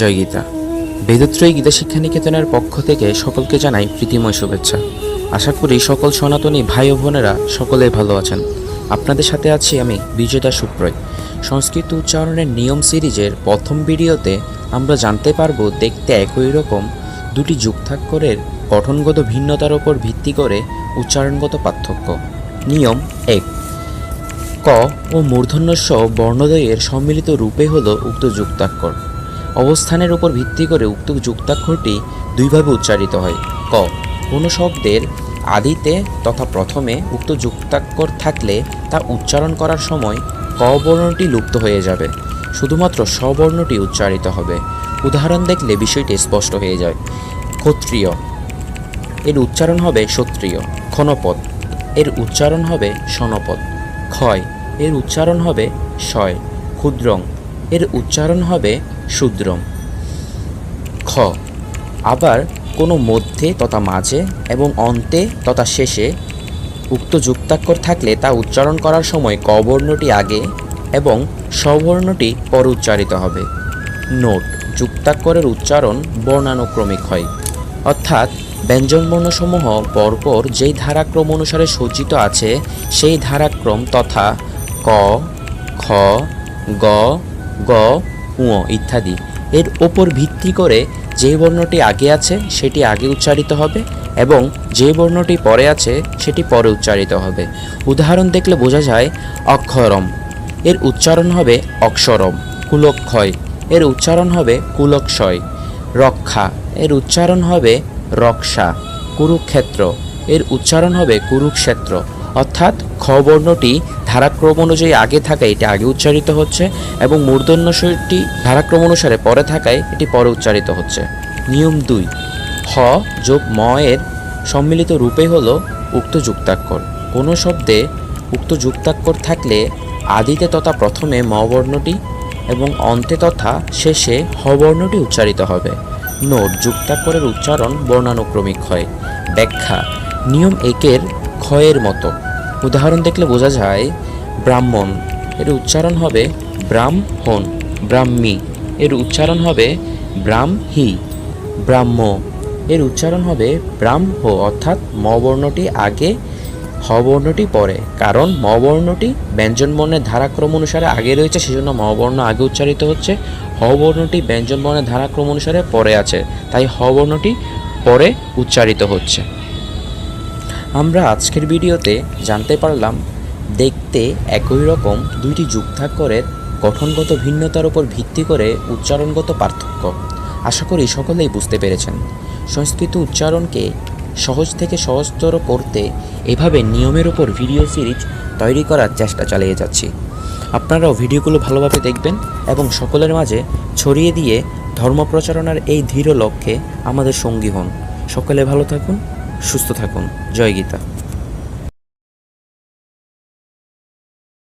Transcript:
জয় গীতা বেদত্রয়ী গীতা শিক্ষা নিকেতনের পক্ষ থেকে সকলকে জানাই প্রীতিময় শুভেচ্ছা। আশা করি সকল সনাতনী ভাই ও বোনেরা সকলে ভালো আছেন। আপনাদের সাথে আছি আমি বিজয়দা সুপ্রয়। সংস্কৃত উচ্চারণের নিয়ম সিরিজের প্রথম ভিডিওতে আমরা জানতে পারব দেখতে একই রকম দুটি যুক্তাক্ষরের গঠনগত ভিন্নতার উপর ভিত্তি করে উচ্চারণগত পার্থক্য। নিয়ম এক। ক ও মূর্ধন্য স বর্ণদ্বয়ের সম্মিলিত রূপে হল উক্ত যুক্তাক্ষর। অবস্থানের উপর ভিত্তি করে উক্ত যুক্তাক্ষরটি দুইভাবে উচ্চারিত হয়। ক, কোনো শব্দের আদিতে তথা প্রথমে উক্ত যুক্তাক্ষর থাকলে তা উচ্চারণ করার সময় ক বর্ণটি লুপ্ত হয়ে যাবে। শুধুমাত্র স্ববর্ণটি উচ্চারিত হবে। উদাহরণ দেখলে বিষয়টি স্পষ্ট হয়ে যায়। ক্ষত্রিয়, এর উচ্চারণ হবে ক্ষত্রিয়, ক্ষণপদ। এর উচ্চারণ হবে সনপদ। ক্ষয়, এর উচ্চারণ হবে শয় ক্ষুদ্রং এর উচ্চারণ হবে শূদ্রং খ, আবার কোনো মধ্যে তথা মাঝে এবং অন্তে তথা শেষে উক্ত যুক্তাক্ষর থাকলে তা উচ্চারণ করার সময় ক বর্ণটি আগে এবং স্ববর্ণটি পর উচ্চারিত হবে। নোট, যুক্তাক্ষরের উচ্চারণ বর্ণানুক্রমিক হয়। অর্থাৎ ব্যঞ্জনবর্ণসমূহ পরপর যেই ধারাক্রম অনুসারে সজ্জিত আছে, সেই ধারাক্রম তথা ক, খ, গ গ উঁ ইত্যাদি। এর ওপর ভিত্তি করে যে বর্ণটি আগে আছে, সেটি আগে উচ্চারিত হবে এবং যে বর্ণটি পরে আছে, সেটি পরে উচ্চারিত হবে। উদাহরণ দেখলে বোঝা যায় অক্ষরম। এর উচ্চারণ হবে অক্ষরম, কুলক্ষয়। এর উচ্চারণ হবে কুলক্ষয়। রক্ষা। এর উচ্চারণ হবে রক্ষা, কুরুক্ষেত্র। এর উচ্চারণ হবে কুরুক্ষেত্র। অর্থাৎ খ বর্ণটি ধারাক্রম অনুযায়ী আগে থাকায় এটি আগে উচ্চারিত হচ্ছে এবং মূর্ধন্যস্বরটি ধারাক্রম অনুসারে পরে থাকায় এটি পরে উচ্চারিত হচ্ছে। নিয়ম দুই, হ যোগ ম এর সম্মিলিত রূপে হল উক্ত যুক্তাক্ষর। কোনো শব্দে উক্ত যুক্তাক্ষর থাকলে আদিতে তথা প্রথমে ম বর্ণটি এবং অন্তে তথা শেষে হ বর্ণটি উচ্চারিত হবে। নোট, যুক্তাক্ষরের উচ্চারণ বর্ণানুক্রমিক হয়। ব্যাখ্যা, নিয়ম একের ক্ষয়ের মতো। উদাহরণ দেখলে বোঝা যায় ব্রাহ্মণ। এর উচ্চারণ হবে ব্রাহ্মণ, ব্রাহ্মী। এর উচ্চারণ হবে ব্রাহ্মী, ব্রাহ্ম। এর উচ্চারণ হবে ব্রাহ্ম, অর্থাৎ ম বর্ণটি আগে হ বর্ণটি পরে। কারণ ম বর্ণটি ব্যঞ্জন বর্ণের ধারাক্রম অনুসারে আগে রয়েছে, সেজন্য ম বর্ণ আগে উচ্চারিত হচ্ছে। হ বর্ণটি ব্যঞ্জন বর্ণের ধারাক্রম অনুসারে পরে আছে, তাই হ বর্ণটি পরে উচ্চারিত হচ্ছে। আমরা আজকের ভিডিওতে জানতে পারলাম, দেখতে একই রকম দুইটি যুক্তাক্ষরের গঠনগত ভিন্নতার উপর ভিত্তি করে উচ্চারণগত পার্থক্য। আশা করি সকলেই বুঝতে পেরেছেন। সংস্কৃত উচ্চারণকে সহজ থেকে সহজতর করতে এভাবে নিয়মের উপর ভিডিও সিরিজ তৈরি করার চেষ্টা চালিয়ে যাচ্ছি। আপনারাও ভিডিওগুলো ভালোভাবে দেখবেন এবং সকলের মাঝে ছড়িয়ে দিয়ে ধর্ম প্রচারণার এই ধীর লক্ষ্যে আমাদের সঙ্গী হন। সকলে ভালো থাকুন। সুস্থ থাকুন। জয় গীতা।